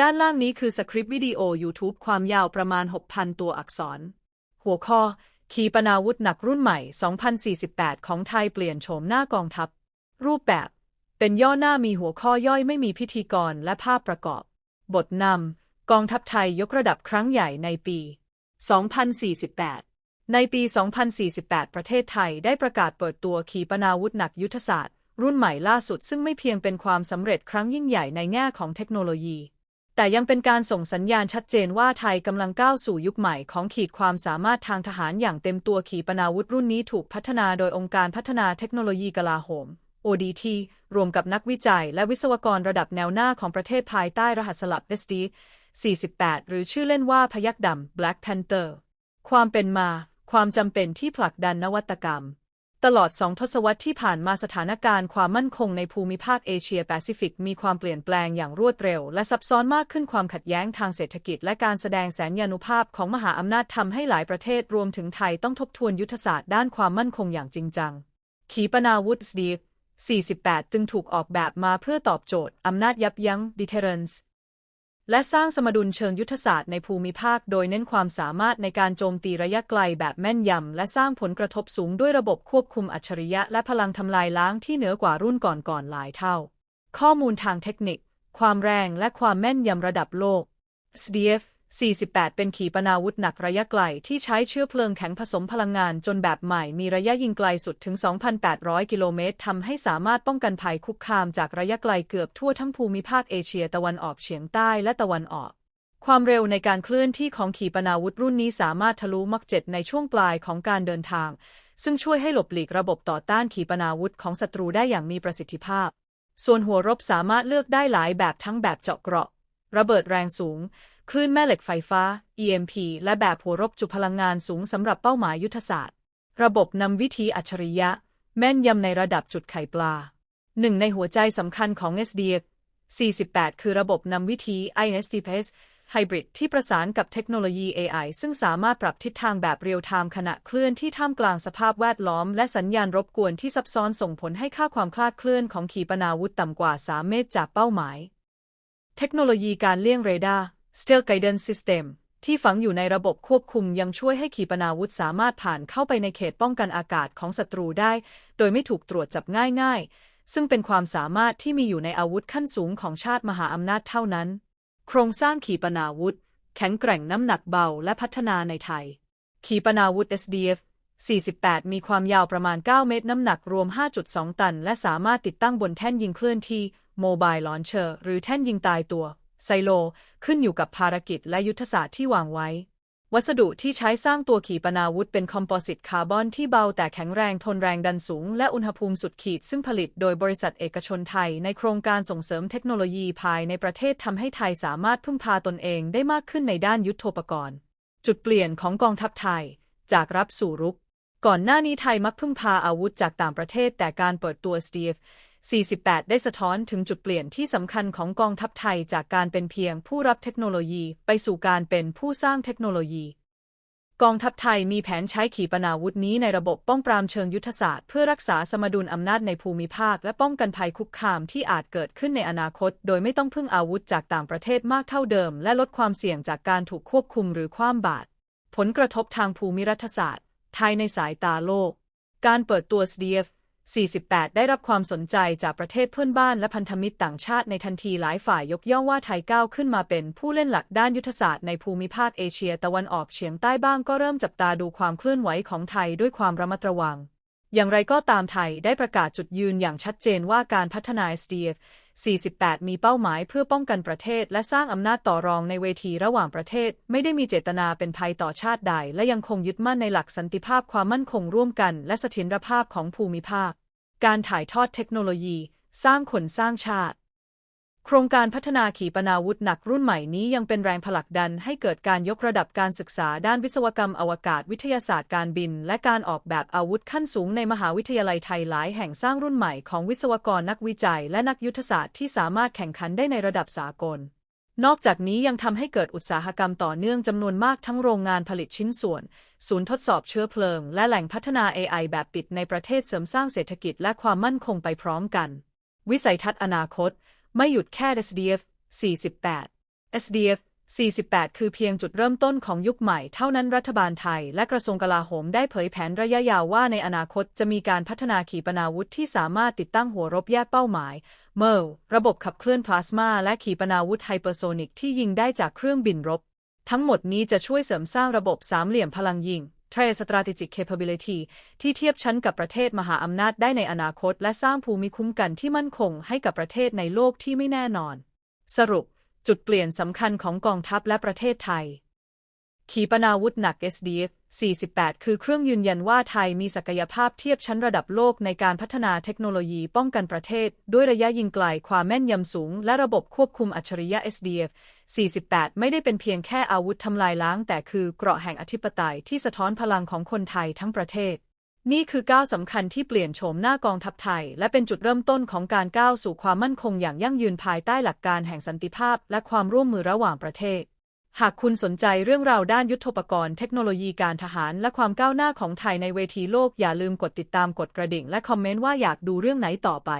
ด้านล่างนี้คือสคริปต์วิดีโอ YouTube ความยาวประมาณ 6,000 ตัวอักษร หัวข้อ ขีปนาวุธหนักรุ่นใหม่ 2048 ของไทยเปลี่ยนโฉมหน้ากองทัพ รูปแบบ เป็นย่อหน้ามีหัวข้อย่อยไม่มีพิธีกรและภาพประกอบ บทนำ กองทัพไทยยกระดับครั้งใหญ่ในปี 2048 ในปี 2048 ประเทศไทยได้ประกาศเปิดตัวขีปนาวุธหนักยุทธศาสตร์ รุ่นใหม่ล่าสุดซึ่งไม่เพียงเป็นความสำเร็จครั้งยิ่งใหญ่ในแง่ของเทคโนโลยี แต่ยังเป็นการส่งสัญญาณชัดเจนว่าไทยกำลังก้าวสู่ยุคใหม่ของขีดความสามารถทางทหารอย่างเต็มตัวขีปนาวุธรุ่นนี้ถูกพัฒนาโดยองค์การพัฒนาเทคโนโลยีกลาโหม ODT รวมกับนักวิจัยและวิศวกรระดับแนวหน้าของประเทศภายใต้รหัสสลับ SD 48 หรือชื่อเล่นว่าพยักดำ Black Panther ความเป็นมา ความจำเป็นที่ผลักดันนวัตกรรม ตลอดสองทศวรรษที่ผ่านมาสถานการณ์ความมั่นคงในภูมิภาคเอเชียแปซิฟิกมีความเปลี่ยนแปลงอย่างรวดเร็ว และซับซ้อนมากขึ้นความขัดแย้งทางเศรษฐกิจ และการแสดงแสนยานุภาพของมหาอำนาจทำให้หลายประเทศรวมถึงไทยต้องทบทวนยุทธศาสตร์ด้านความมั่นคงอย่างจริงจัง ขีปนาวุธ SD 48 จึงถูกออกแบบมาเพื่อตอบโจทย์อำนาจยับยั้ง deterrence และสร้างสมดุลเชิงยุทธศาสตร์ในภูมิภาค โดยเน้นความสามารถในการโจมตีระยะไกลแบบแม่นยำ และสร้างผลกระทบสูงด้วยระบบควบคุมอัจฉริยะ และพลังทำลายล้างที่เหนือกว่ารุ่นก่อนๆหลายเท่า ข้อมูลทางเทคนิค ความแรงและความแม่นยำระดับโลก SDF 48 เป็นขีปนาวุธหนักระยะไกลที่ใช้เชื้อเพลิงแข็งผสมพลังงานจนแบบใหม่มีระยะยิงไกลสุดถึง 2,800 กิโลเมตรทำให้สามารถป้องกันภัยคุกคามจากระยะไกลเกือบทั่วทั้งภูมิภาคเอเชียตะวันออกเฉียงใต้และตะวันออก ความเร็วในการเคลื่อนที่ของขีปนาวุธรุ่นนี้สามารถทะลุมักเจ็ดในช่วงปลายของการเดินทาง ซึ่งช่วยให้หลบหลีกระบบต่อต้านขีปนาวุธของศัตรูได้อย่างมีประสิทธิภาพ ส่วนหัวรบสามารถเลือกได้หลายแบบทั้งแบบเจาะเกราะ ระเบิดแรงสูง คลื่นแม่เหล็กไฟฟ้า EMP และแบบหัวรบจุพลังงานสูงสำหรับเป้าหมายยุทธศาสตร์ ระบบนำวิธีอัจฉริยะ แม่นยำในระดับจุดไข่ปลา หนึ่งในหัวใจสำคัญของ SDF 48 คือระบบนำวิธี INSTPS Hybrid ที่ประสานกับเทคโนโลยี AI ซึ่งสามารถปรับทิศทางแบบเรียลไทม์ขณะเคลื่อนที่ท่ามกลางสภาพแวดล้อม และสัญญาณรบกวนที่ซับซ้อนส่งผลให้ค่าความคลาดเคลื่อนของขีปนาวุธต่ำกว่า 3 เมตรจากเป้าหมาย เทคโนโลยีการเลี่ยงเรดาร์ Stealth Guidance System ที่ฝังอยู่ในระบบควบคุมยังช่วยให้ขีปนาวุธสามารถผ่านเข้าไปในเขตป้องกันอากาศของศัตรูได้ โดยไม่ถูกตรวจจับง่ายๆ ซึ่งเป็นความสามารถที่มีอยู่ในอาวุธขั้นสูงของชาติมหาอำนาจเท่านั้น โครงสร้างขีปนาวุธ แข็งแกร่งน้ำหนักเบาและพัฒนาในไทย ขีปนาวุธ SDF 48 มีความยาวประมาณ 9 เมตร น้ำหนักรวม 5.2 ตัน และสามารถติดตั้งบนแท่นยิงเคลื่อนที่ Mobile Launcher หรือแท่นยิงตายตัว ไซโล ขึ้นอยู่กับภารกิจและยุทธศาสตร์ที่วางไว้ วัสดุที่ใช้สร้างตัวขีปนาวุธเป็นคอมโพสิตคาร์บอนที่เบาแต่แข็งแรงทนแรงดันสูง และอุณหภูมิสุดขีดซึ่งผลิตโดยบริษัทเอกชนไทย ในโครงการส่งเสริมเทคโนโลยีภายในประเทศทำให้ไทยสามารถพึ่งพาตนเองได้มากขึ้นในด้านยุทโธปกรณ์ จุดเปลี่ยนของกองทัพไทย จากรับสู่รุกก่อนหน้านี้ไทยมักพึ่งพาอาวุธจากต่างประเทศแต่การเปิดตัว STF 48 ได้สะท้อนถึงจุดเปลี่ยนที่สำคัญของกองทัพไทยจากการเป็นเพียงผู้รับเทคโนโลยีไปสู่การเป็นผู้สร้างเทคโนโลยี กองทัพไทยมีแผนใช้ขีปนาวุธนี้ในระบบป้องปรามเชิงยุทธศาสตร์เพื่อรักษาสมดุลอำนาจในภูมิภาคและป้องกันภัยคุกคามที่อาจเกิดขึ้นในอนาคต โดยไม่ต้องพึ่งอาวุธจากต่างประเทศมากเท่าเดิม และลดความเสี่ยงจากการถูกควบคุมหรือคว่ำบาตรผลกระทบทางภูมิรัฐศาสตร์ ไทยในสายตาโลก การเปิดตัว SDF 48 ได้รับความสนใจจากประเทศเพื่อนบ้านและพันธมิตรต่างชาติในทันทีหลายฝ่ายยกย่องว่าไทยก้าวขึ้นมาเป็นผู้เล่นหลักด้านยุทธศาสตร์ในภูมิภาคเอเชียตะวันออกเฉียงใต้บ้างก็เริ่มจับตาดูความเคลื่อนไหวของไทยด้วยความระมัดระวัง อย่างไรก็ตามไทยได้ประกาศจุดยืนอย่างชัดเจนว่าการพัฒนา SDF 48 มีเป้าหมายเพื่อป้องกันประเทศ และสร้างอำนาจต่อรองในเวทีระหว่างประเทศ ไม่ได้มีเจตนาเป็นภัยต่อชาติใด และยังคงยึดมั่นในหลักสันติภาพความมั่นคงร่วมกัน และเสถียรภาพของภูมิภาค การถ่ายทอดเทคโนโลยี สร้างคนสร้างชาติ โครงการพัฒนาขีปนาวุธหนักรุ่นใหม่นี้ยังเป็นแรงผลักดันให้เกิดการยกระดับการศึกษาด้านวิศวกรรมอวกาศวิทยาศาสตร์การบิน และการออกแบบอาวุธขั้นสูงในมหาวิทยาลัยไทยหลายแห่งสร้างรุ่นใหม่ของวิศวกรนักวิจัย และนักยุทธศาสตร์ที่สามารถแข่งขันได้ในระดับสากล นอกจากนี้ยังทำให้เกิดอุตสาหกรรมต่อเนื่องจำนวนมากทั้งโรงงานผลิตชิ้นส่วน ศูนย์ทดสอบเชื้อเพลิง และแหล่งพัฒนา AI แบบปิดในประเทศเสริมสร้างเศรษฐกิจและความมั่นคงไปพร้อมกัน วิสัยทัศน์อนาคต ไม่หยุดแค่ SDF 48 SDF 48 คือเพียงจุดเริ่มต้นของยุคใหม่ เท่านั้นรัฐบาลไทย และกระทรวงกลาโหมได้เผยแผนระยะยาวว่าในอนาคตจะมีการพัฒนาขีปนาวุธที่สามารถติดตั้งหัวรบแยกเป้าหมาย เมลระบบขับเคลื่อนพลาสมาและขีปนาวุธไฮเปอร์โซนิกที่ยิงได้จากเครื่องบินรบ ทั้งหมดนี้จะช่วยเสริมสร้างระบบสามเหลี่ยมพลังยิง t r a Strategic Capability ที่เทียบชั้นกับประเทศมหาอำนาจได้ในอนาคต และสร้างภูมิคุ้มกันที่มั่นคงให้กับประเทศในโลกที่ไม่แน่นอน สรุป จุดเปลี่ยนสำคัญของกองทัพและประเทศไทย ขีปนาวุธหนัก SDF 48 คือเครื่องยืนยันว่าไทยมีศักยภาพเทียบชั้นระดับโลกในการพัฒนาเทคโนโลยีป้องกันประเทศ ด้วยระยะยิงไกลความแม่นยำสูง และระบบควบคุมอัจฉริยะ SDF 48 ไม่ได้เป็นเพียงแค่อาวุธทำลายล้าง แต่คือเกราะแห่งอธิปไตยที่สะท้อนพลังของคนไทยทั้งประเทศ นี่คือก้าวสำคัญที่เปลี่ยนโฉมหน้ากองทัพไทย และเป็นจุดเริ่มต้นของการก้าวสู่ความมั่นคงอย่างยั่งยืนภายใต้หลักการแห่งสันติภาพ และความร่วมมือระหว่างประเทศ หากคุณสนใจเรื่องราวด้านยุทธปกรณ์ เทคโนโลยีการทหาร และความก้าวหน้าของไทยในเวทีโลกอย่าลืมกดติดตามกดกระดิ่ง และคอมเมนต์ว่าอยากดูเรื่องไหนต่อไป